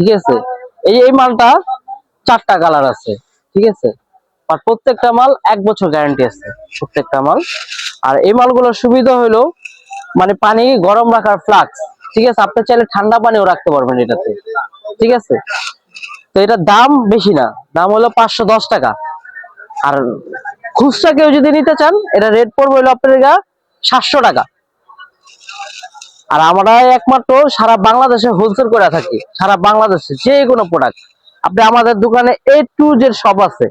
ঠিক আছে? এই এই মালটা চারটা কালার আছে, ঠিক আছে? আর প্রত্যেকটা মাল এক বছর গ্যারান্টি আছে, প্রত্যেকটা মাল। আর এই মালগুলোর সুবিধা হলো মানে পানি গরম রাখার ফ্লাক্স ঠিক আছে? আপনি চাইলে ঠান্ডা পানিও রাখতে পারবেন এটাতে, ঠিক আছে? তো এটার দাম বেশি না, দাম হলো পাঁচশো দশ টাকা। আর খুচরা কেউ যদি নিতে চান, এটা রেট পড়বে হলো আপনার সাতশো টাকা। আর আমরা একমাত্র সারা বাংলাদেশে হোলসেল করে থাকি, সারা বাংলাদেশে যে কোনো প্রোডাক্ট আপনি আমাদের দোকানে এ টু জেড সব আছে।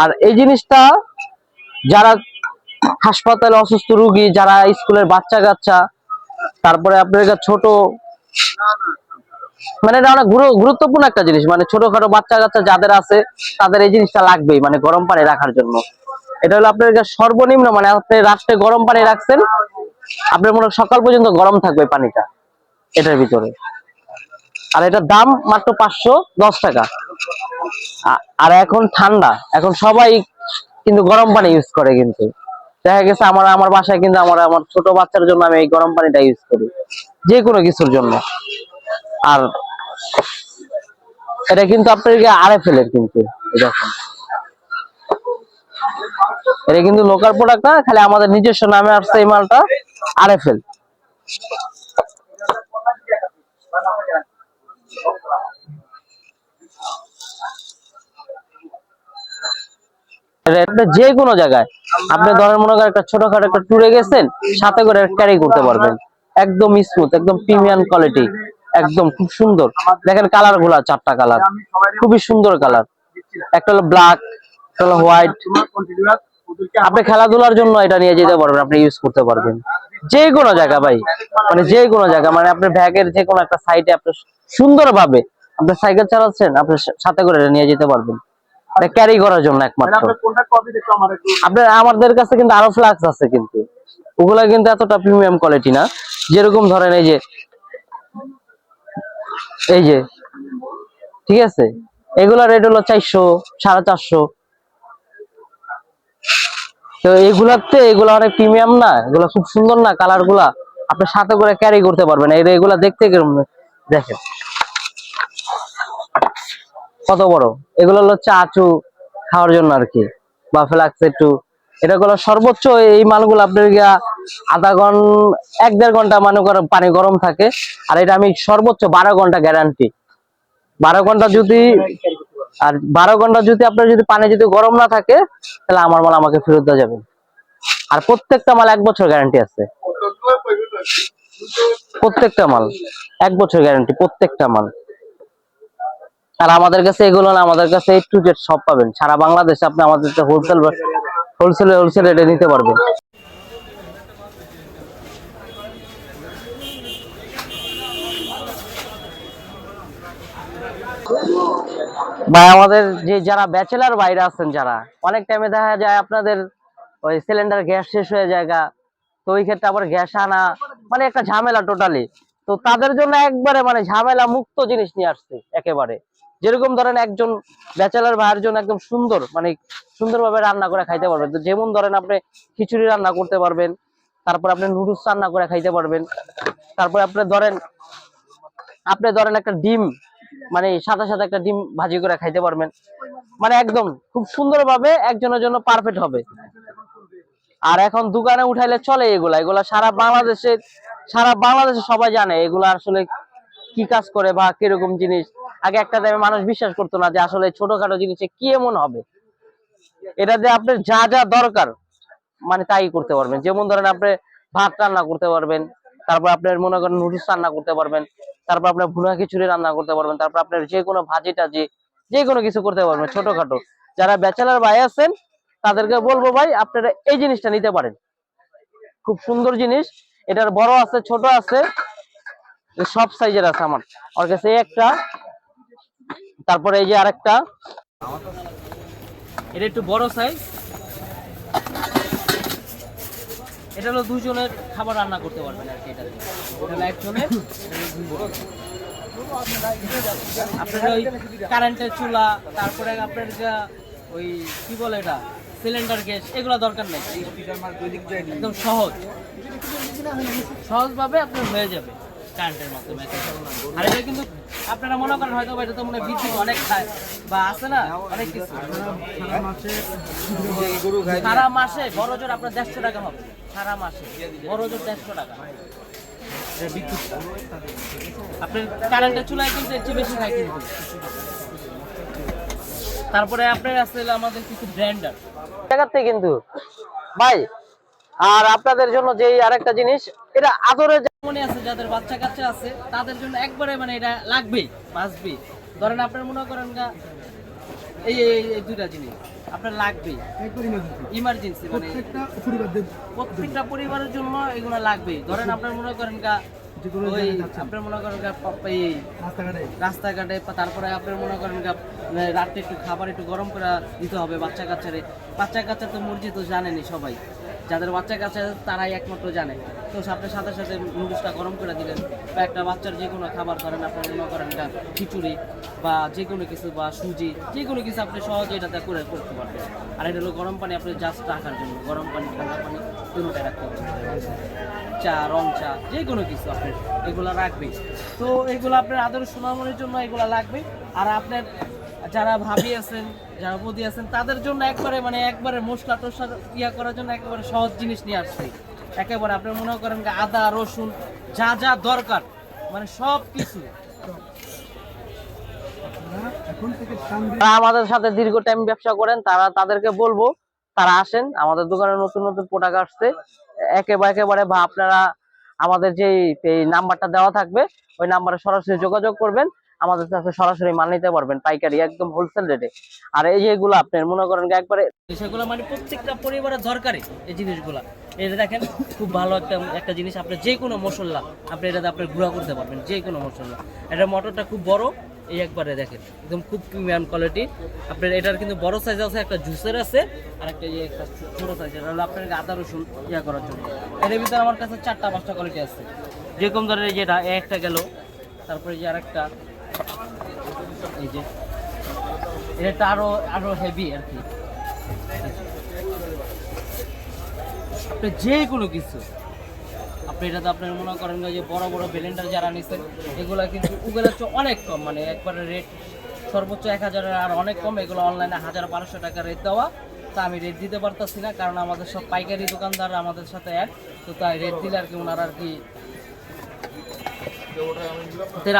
আর এই জিনিসটা যারা হাসপাতালে অসুস্থ রুগী, যারা স্কুলের বাচ্চা কাচ্চা তারপরে আপনার ছোট মানে এটা অনেক গুরুত্বপূর্ণ একটা জিনিস। মানে ছোটখাটো বাচ্চা কাচ্চা যাদের আছে, তাদের এই জিনিসটা লাগবেই মানে গরম পানি রাখার জন্য। এটা হলো আপনার সর্বনিম্ন মানে আপনি রাত্রে গরম পানি রাখছেন আপনার মনে সকাল পর্যন্ত গরম থাকবে পানিটা, এটার ভিতরে। আর এটার দাম মাত্র পাঁচশো দশ টাকা। আর এখন ঠান্ডা, এখন সবাই কিন্তু গরম পানি ইউজ করে কিন্তু। দেখা গেছে আমার আমার বাসায় কিন্তু আমার আমার ছোট বাচ্চার জন্য আমি এই গরম পানিটা ইউজ করি যে কোনো কিছুর জন্য। আর এটা কিন্তু আপনার আরে ফেলের কিন্তু দেখুন। এটা কিন্তু লোকাল প্রোডাক্ট না, খালি আমাদের নিজস্ব নামে আসছে এই মালটা। আরএফএল। যে কোনো জায়গায়। আপনি ধরেন মনে করেন একটা ছোটখাটো একটা ট্যুরে গেছেন, সাথে করে ক্যারি করতে পারবেন। একদম স্মুথ একদম প্রিমিয়াম কোয়ালিটি একদম খুব সুন্দর। দেখেন কালারগুলা, চারটা কালার খুবই সুন্দর কালার একটা হলো ব্ল্যাক একটা হলো হোয়াইট আপনি খেলাধুলার জন্য এটা নিয়ে যেতে পারবেন, আপনি ইউজ করতে পারবেন। যে কোনো জায়গা ভাই মানে যে কোনো জায়গা মানে আপনার ব্যাগের যে কোনো একটা সাইডে আপনি সুন্দরভাবে আপনি সাইকেল চালাচ্ছেন আপনি সাথে করে নিয়ে যেতে পারবেন। ক্যারি করার জন্য একমাত্র। আপনার আমাদের কাছে কিন্তু আরও ফ্লাক্স আছে কিন্তু। ওগুলা কিন্তু এতটা প্রিমিয়াম কোয়ালিটি না। যেরকম ধরেন এই যে এই যে ঠিক আছে? এগুলা রেট হলো চারশো সাড়ে চারশো তো এগুলাতে এগুলা অনেক প্রিমিয়াম না, এগুলা খুব সুন্দর না কালারগুলা? আপনি সাথে করে ক্যারি করতে পারবেন এই এগুলা দেখতে দেখেন। কত বড়? এগুলো হলো চাচু খাওয়ার জন্য আর কি। বা ফ্লাক্স একটু এটা গুলো সর্বোচ্চ এই মালগুলো আপনার আধা ঘণ্টা এক দেড় ঘণ্টা মানে পানি গরম থাকে। আর এটা আমি সর্বোচ্চ বারো ঘণ্টা গ্যারান্টি বারো ঘণ্টা যদি আর বারো ঘণ্টা যদি আপনার যদি পানি যদি গরম না থাকে, তাহলে আমার মাল আমাকে ফেরত দেওয়া যাবে। আর প্রত্যেকটা মাল এক বছর গ্যারান্টি আছে। প্রত্যেকটা মাল, এক বছর গ্যারান্টি প্রত্যেকটা মাল। আর আমাদের কাছে এগুলো না, আমাদের কাছে এ টু সব পাবেন। সারা বাংলাদেশে আপনি আমাদের হোলসেল হোলসেল হোলসেল রেটে নিতে পারবেন। ভাই, আমাদের যে যারা ব্যাচেলার বাইরে আছেন যারা, অনেক টাইমে দেখা যায় আপনাদের ওই সিলিন্ডার গ্যাস শেষ হয়ে যায় তো ওই ক্ষেত্রে আবার গ্যাস আনা মানে একটা ঝামেলা টোটালি তো তাদের জন্য একবারে মানে ঝামেলা মুক্ত জিনিস নিয়ে আসছে, একেবারে। যেরকম ধরেন একজন ব্যাচেলার ভাইয়ের জন্য একদম সুন্দর মানে সুন্দরভাবে রান্না করে খাইতে পারবেন। তো যেমন ধরেন আপনি খিচুড়ি রান্না করতে পারবেন, তারপর আপনি নুডলস রান্না করে খাইতে পারবেন। তারপর আপনি ধরেন আপনি ধরেন একটা ডিম মানে সাথে সাথে একটা ডিম ভাজি করে খাইতে পারবেন। মানে একদম খুব সুন্দরভাবে একজনের জন্য পারফেক্ট হবে। আর এখন দোকানে উঠাইলে চলে এগুলা। এগুলা সারা বাংলাদেশে সারা বাংলাদেশে সবাই জানে এগুলা আসলে কি কাজ করে বা কীরকম জিনিস। আগে একটা টাইমে মানুষ বিশ্বাস করতো না যে আসলে ছোটখাটো জিনিসে কি এমন হবে। এটা দিয়ে আপনার যা যা দরকার মানে তাই করতে পারবেন। যেমন ধরেন আপনি ভাত রান্না করতে পারবেন, তারপর আপনার মনে করেন নুডলস রান্না করতে পারবেন। তারপর আপনার ভুনা খিচুড়ি রান্না করতে পারবেন। তারপর আপনার যে কোনো ভাজি টাজি যে কোনো কিছু করতে পারবেন, ছোটখাটো। যারা ব্যাচেলার ভাই আছেন, তাদেরকে বলব ভাই, আপনারা এই জিনিসটা নিতে পারেন। খুব সুন্দর জিনিস। এটার বড় আছে, ছোট আছে সব সাইজের আছে আমার। ওর কাছে একটা, তারপরে এই যে আরেকটা। এটা একটু বড় সাইজ এটা হলো দুজনের খাবার রান্না করতে পারবেন আর কি এটা এটা হলো একজনের। আপনার ওই কারেন্টের চুলা তারপরে আপনার যা ওই কি বলে এটা সিলিন্ডার গ্যাস এগুলো দরকার নেই। একদম সহজ। সহজভাবে আপনার হয়ে যাবে। কারেন্টের মাধ্যমে। আর এটা কিন্তু আপনারা মনে করেন হয়তো এটা তো মনে বিদ্যুৎ অনেক খায়, বা আছে না? অনেক কিছু। সারা মাসে বড় জোর আপনার দেড়শো টাকা হবে। সারা মাসে বড় জোর দেড়শো টাকা। কিন্তু তারপরে আপনার হলো আমাদের কিছু ব্র্যান্ডার দেখাচ্ছে কিন্তু। ভাই, আর আপনাদের জন্য যে আরেকটা জিনিস, এটা আদরে মনে আছে যাদের বাচ্চা কাচ্চা আছে তাদের জন্য একবারে মানে এটা লাগবেই মাসবি ধরেন আপনার মনে করেন গা এই এই দুইটা জিনিস আপনার লাগবেই। ইমার্জেন্সি মানে প্রত্যেকটা পরিবারের জন্য এগুলো লাগবেই। ধরেন আপনার মনে করেন গা ওই আপনার মনে করেন এই রাস্তাঘাটে। তারপরে আপনার মনে করেন গা, মানে একটু খাবার একটু গরম করে দিতে হবে বাচ্চা কাচ্চারে। বাচ্চা কাচ্চা তো মুরগি তো জানেনি সবাই। যাদের বাচ্চা আছে, তারাই একমাত্র জানে। তো আপনার সাথে সাথে নুডলসটা গরম করে দিলেন। বা একটা বাচ্চার যে কোনো খাবার ধরেন আপনার মনে করেন এটা খিচুড়ি বা যে কোনো কিছু বা সুজি যে কোনো কিছু আপনি সহজে এটাতে করে করতে পারবেন। আর এটা হলো গরম পানি আপনি জাস্ট রাখার জন্য। গরম পানি ঠান্ডা পানি দুটোটাই রাখতে হবে। চা রং চা যে কোনো কিছু আপনার এগুলো রাখবে তো এগুলো আপনার আদর সোনামনির জন্য এগুলো লাগবে। আর আপনার যারা ভাবি আছেন, যারা বদি আছেন, তাদের জন্য একবারে মানে একবারে মশলা টসলা ইয়া করার জন্য একেবারে সহজ জিনিস নিয়ে আসছে। একেবারে আপনি মনে করেন আদা, রসুন, যা যা দরকার মানে সব কিছু। আমাদের সাথে দীর্ঘ টাইম ব্যবসা করেন, তারা তাদেরকে বলব, তারা আসেন, আমাদের দোকানে নতুন নতুন প্রোডাক্ট আসছে। একেবারে একেবারে বা আপনারা আমাদের যে নাম্বারটা দেওয়া থাকবে, ওই নাম্বারে সরাসরি যোগাযোগ করবেন। আমাদের কাছে সরাসরি মাল নিতে পারবেন, পাইকারি, একদম হোলসেল রেটে আর এই যেগুলো আপনার মনে করেন একবারে সেগুলো মানে প্রত্যেকটা পরিবারের দরকারি এই জিনিসগুলো। এটা দেখেন, খুব ভালো একটা একটা জিনিস, আপনি যে কোনো মশলা, আপনি এটাতে আপনি গুঁড়া করতে পারবেন যে কোনো মশলা। এটা মোটরটা খুব বড়, এই একবারে দেখেন, একদম খুব প্রিমিয়াম কোয়ালিটি আপনার এটার কিন্তু বড় সাইজ আছে, একটা জুসের আছে, আর একটা ইয়ে একটা ছোট সাইজ এটা হলো আপনার আদা, রসুন ইয়া করার জন্য। এর ভিতরে আমার কাছে চারটা, পাঁচটা কোয়ালিটি আছে। যেরকম ধরেন যেটা একটা গেল, তারপরে যে আরেকটা এই যে, এটা আরও আরও হেভি আর কি। আপনি যে কোনো কিছু, আপনি এটা তো আপনার মনে করেন যে বড় বড় ব্লেন্ডার যারা নিচ্ছেন এগুলা কিন্তু ওগুলো হচ্ছে অনেক কম মানে একবারে রেট সর্বোচ্চ এক হাজারের আর অনেক কম, এগুলো অনলাইনে হাজার বারোশো টাকা রেট দেওয়া, তা আমি রেট দিতে পারতেছি না, কারণ আমাদের সব পাইকারি দোকানদার আমাদের সাথে এক, তো তাই রেট দিলে আর কি ওনারা আর কি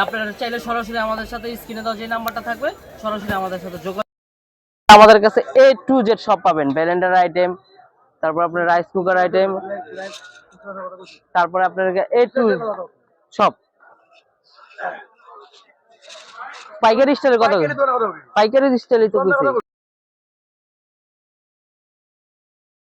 আপনারা চাইলে সরাসরি আমাদের সাথে স্ক্রিনে দেওয়া যে নাম্বারটা থাকবে সরাসরি আমাদের সাথে যোগাযোগ আমাদের কাছে এ টু জেড সব পাবেন। ব্লেন্ডার আইটেম তারপর আপনার রাইস কুকার আইটেম তারপরে আপনার এ টু সব। পাইকারি স্টাইলের কথা বলছি। পাইকারি স্টাইলই তো কইছি